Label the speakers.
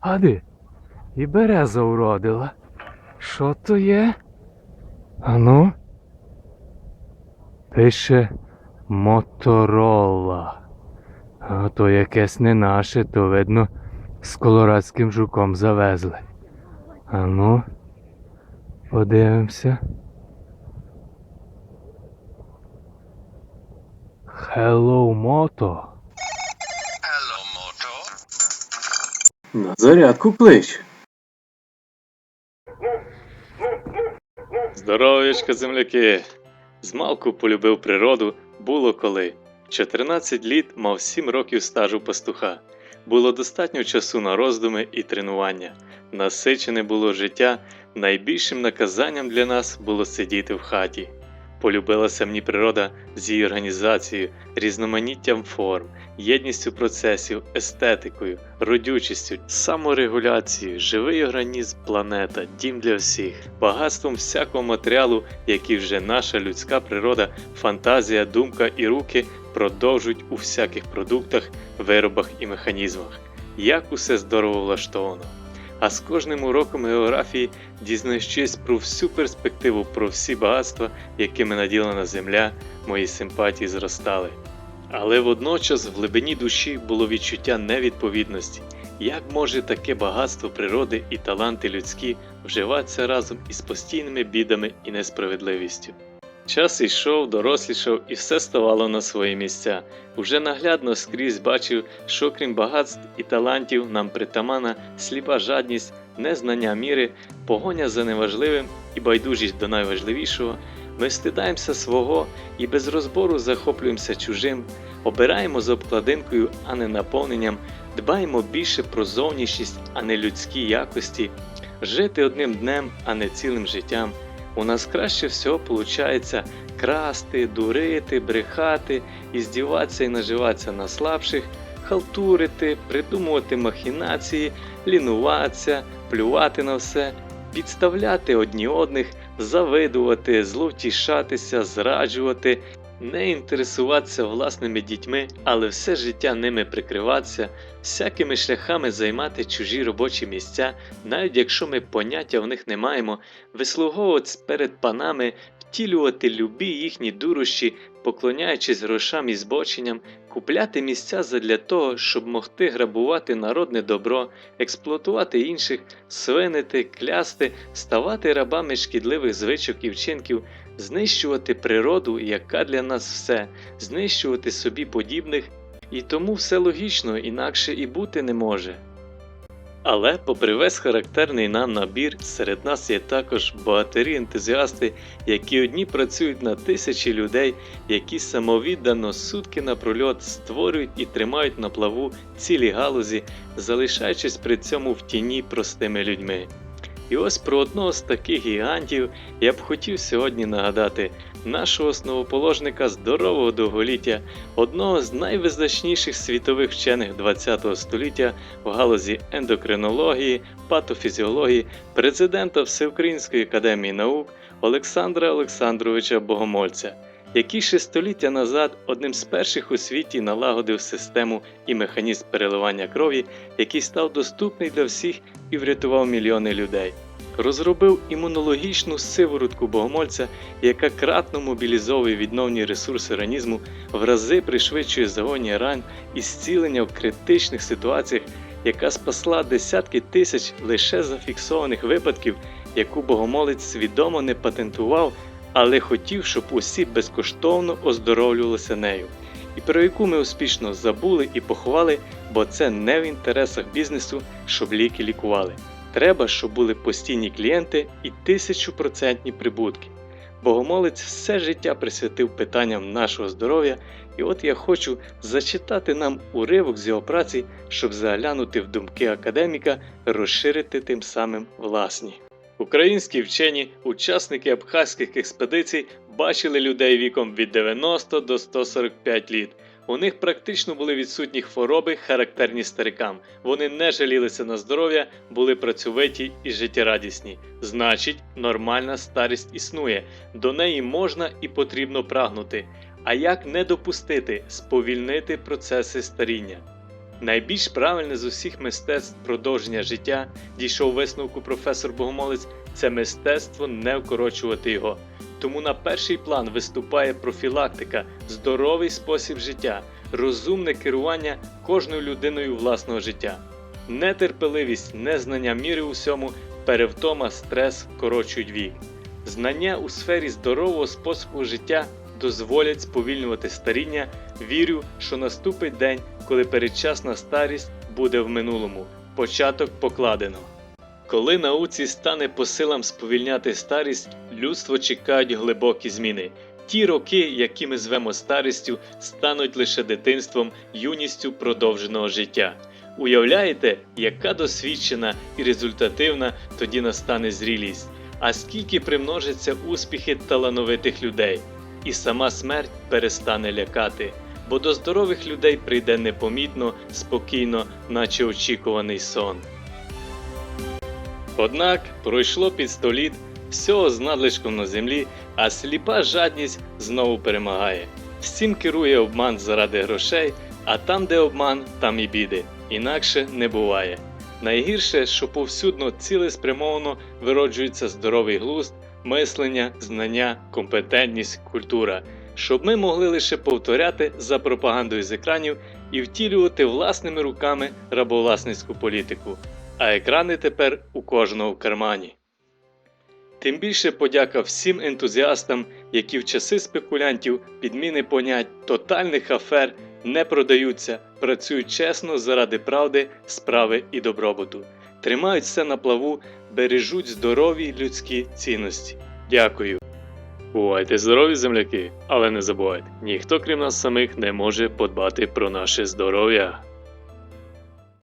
Speaker 1: Ади, і береза уродила. Що то є? Ану? Пише Моторола. А то якесь не наше, то видно з колорадським жуком завезли. Ану, подивимося. Hello, Мото.
Speaker 2: На зарядку клич.
Speaker 3: Здоров'ячка, земляки! Змалку полюбив природу, було коли. 14 літ мав 7 років стажу пастуха. Було достатньо часу на роздуми і тренування. Насичене було життя, найбільшим наказанням для нас було сидіти в хаті. Полюбилася мені природа з її організацією, різноманіттям форм, єдністю процесів, естетикою, родючістю, саморегуляцією, живий організм планета, дім для всіх, багатством всякого матеріалу, який вже наша людська природа, фантазія, думка і руки продовжують у всяких продуктах, виробах і механізмах. Як усе здорово влаштовано. А з кожним уроком географії дізнаючись про всю перспективу, про всі багатства, якими наділена земля, мої симпатії зростали. Але водночас в глибині душі було відчуття невідповідності. Як може таке багатство природи і таланти людські вживатися разом із постійними бідами і несправедливістю? Час йшов, дорослішав і все ставало на свої місця. Уже наглядно скрізь бачив, що крім багатств і талантів нам притамана сліпа жадність, незнання міри, погоня за неважливим і байдужість до найважливішого. Ми стидаємося свого і без розбору захоплюємося чужим, обираємо за обкладинкою, а не наповненням, дбаємо більше про зовнішність, а не людські якості, жити одним днем, а не цілим життям. У нас краще всього виходить красти, дурити, брехати, іздіватися і наживатися на слабших, халтурити, придумувати махінації, лінуватися, плювати на все, підставляти одні одних, завидувати, зловтішатися, зраджувати, не інтересуватися власними дітьми, але все життя ними прикриватися, всякими шляхами займати чужі робочі місця, навіть якщо ми поняття в них не маємо, вислуговуватись перед панами, втілювати любі їхні дурощі, поклоняючись грошам і збоченням, купляти місця задля того, щоб могти грабувати народне добро, експлуатувати інших, свинити, клясти, ставати рабами шкідливих звичок і вчинків, знищувати природу, яка для нас все, знищувати собі подібних, і тому все логічно, інакше і бути не може. Але, попри весь характерний нам набір, серед нас є також багатирі-ентузіасти, які одні працюють на тисячі людей, які самовіддано сутки напрольот створюють і тримають на плаву цілі галузі, залишаючись при цьому в тіні простими людьми. І ось про одного з таких гігантів я б хотів сьогодні нагадати нашого основоположника здорового довголіття, одного з найвизначніших світових вчених ХХ століття в галузі ендокринології, патофізіології, президента Всеукраїнської академії наук Олександра Олександровича Богомольця, який ще століття назад одним з перших у світі налагодив систему і механізм переливання крові, який став доступний для всіх і врятував мільйони людей. Розробив імунологічну сиворотку богомольця, яка кратно мобілізовує відновні ресурси організму, в рази пришвидшує загоєння ран і зцілення в критичних ситуаціях, яка спасла десятки тисяч лише зафіксованих випадків, яку богомолець свідомо не патентував, але хотів, щоб усі безкоштовно оздоровлювалися нею, і про яку ми успішно забули і поховали, бо це не в інтересах бізнесу, щоб ліки лікували. Треба, щоб були постійні клієнти і тисячупроцентні прибутки. Богомолець все життя присвятив питанням нашого здоров'я, і от я хочу зачитати нам уривок з його праці, щоб заглянути в думки академіка, розширити тим самим власні. Українські вчені, учасники абхазьких експедицій, бачили людей віком від 90 до 145 літ. У них практично були відсутні хвороби, характерні старикам. Вони не жалілися на здоров'я, були працьовиті і життєрадісні. Значить, нормальна старість існує, до неї можна і потрібно прагнути. А як не допустити сповільнити процеси старіння? Найбільш правильне з усіх мистецтв продовження життя дійшов висновку професор Богомолець це мистецтво не вкорочувати його. Тому на перший план виступає профілактика, здоровий спосіб життя, розумне керування кожною людиною власного життя. Нетерпеливість, незнання міри у всьому, перевтома, стрес вкорочують вік. Знання у сфері здорового способу життя дозволять сповільнювати старіння. Вірю, що наступить день, коли передчасна старість буде в минулому, початок покладено. Коли науці стане по силам сповільняти старість, людство чекають глибокі зміни. Ті роки, які ми звемо старістю, стануть лише дитинством, юністю продовженого життя. Уявляєте, яка досвідчена і результативна тоді настане зрілість, а скільки примножаться успіхи талановитих людей, і сама смерть перестане лякати, бо до здорових людей прийде непомітно, спокійно, наче очікуваний сон. Однак пройшло під сто літ, всього з надлишком на землі, а сліпа жадність знову перемагає. Всім керує обман заради грошей, а там, де обман, там і біди. Інакше не буває. Найгірше, що повсюдно цілеспрямовано вироджується здоровий глузд, мислення, знання, компетентність, культура, щоб ми могли лише повторяти за пропагандою з екранів і втілювати власними руками рабовласницьку політику а екрани тепер у кожного в кармані. Тим більше подяка всім ентузіастам, які в часи спекулянтів, підміни понять, тотальних афер не продаються, працюють чесно заради правди, справи і добробуту, тримають все на плаву, бережуть здорові людські цінності. Дякую. Бувайте здорові, земляки, але не забувайте, ніхто крім нас самих не може подбати про наше здоров'я.